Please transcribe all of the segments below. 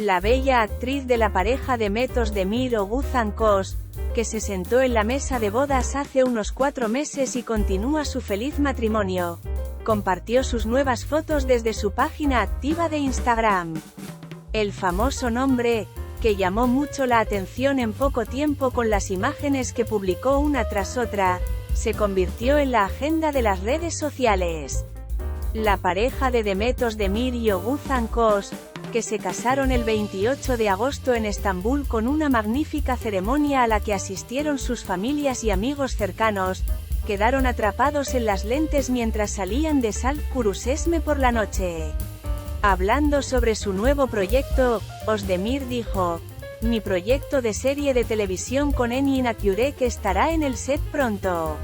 la bella actriz de la pareja de Metos Demir Oguzhan Kos, que se sentó en la mesa de bodas hace unos cuatro meses y continúa su feliz matrimonio. Compartió sus nuevas fotos desde su página activa de Instagram. El famoso nombre, que llamó mucho la atención en poco tiempo con las imágenes que publicó una tras otra, se convirtió en la agenda de las redes sociales. La pareja de Demetos Demir y Oguzhan Kos, que se casaron el 28 de agosto en Estambul con una magnífica ceremonia a la que asistieron sus familias y amigos cercanos, quedaron atrapados en las lentes mientras salían de Salt Kurusesme por la noche. Hablando sobre su nuevo proyecto, Osdemir dijo, mi proyecto de serie de televisión con Eni que estará en el set pronto.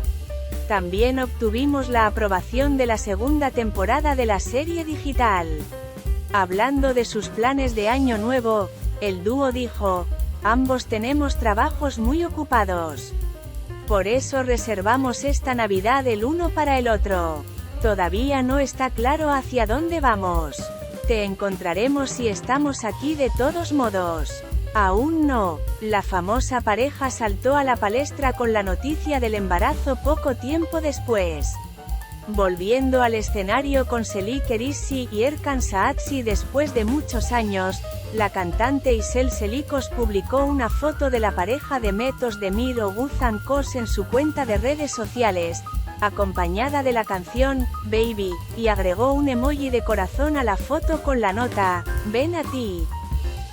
También obtuvimos la aprobación de la segunda temporada de la serie digital. Hablando de sus planes de año nuevo, el dúo dijo, ambos tenemos trabajos muy ocupados. Por eso reservamos esta Navidad el uno para el otro. Todavía no está claro hacia dónde vamos. Te encontraremos si estamos aquí de todos modos. Aún no. La famosa pareja saltó a la palestra con la noticia del embarazo poco tiempo después. Volviendo al escenario con Selik Erissi y Erkan Saatsi después de muchos años, la cantante Isel Selikos publicó una foto de la pareja de Metos de Miro Guzan Kos en su cuenta de redes sociales, acompañada de la canción, Baby, y agregó un emoji de corazón a la foto con la nota, ven a ti.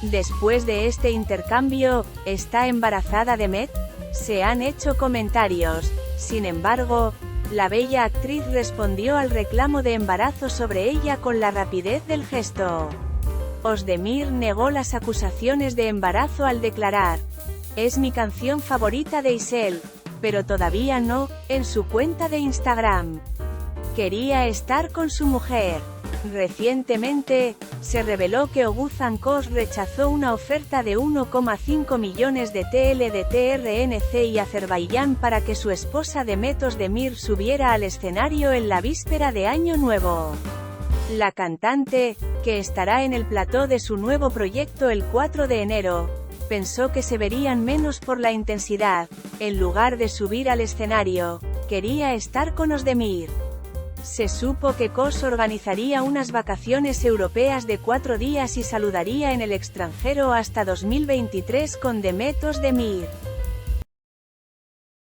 Después de este intercambio, ¿está embarazada de Met? Se han hecho comentarios, sin embargo, la bella actriz respondió al reclamo de embarazo sobre ella con la rapidez del gesto. Osdemir negó las acusaciones de embarazo al declarar, es mi canción favorita de Isel, pero todavía no, en su cuenta de Instagram. Quería estar con su mujer. Recientemente, se reveló que Oguzhan Kos rechazó una oferta de 1,5 millones de TL de TRNC y Azerbaiyán para que su esposa Demetos Demir subiera al escenario en la víspera de Año Nuevo. La cantante, que estará en el plató de su nuevo proyecto el 4 de enero, pensó que se verían menos por la intensidad, en lugar de subir al escenario, quería estar con Osdemir. Se supo que Kos organizaría unas vacaciones europeas de cuatro días y saludaría en el extranjero hasta 2023 con Demetos Demir.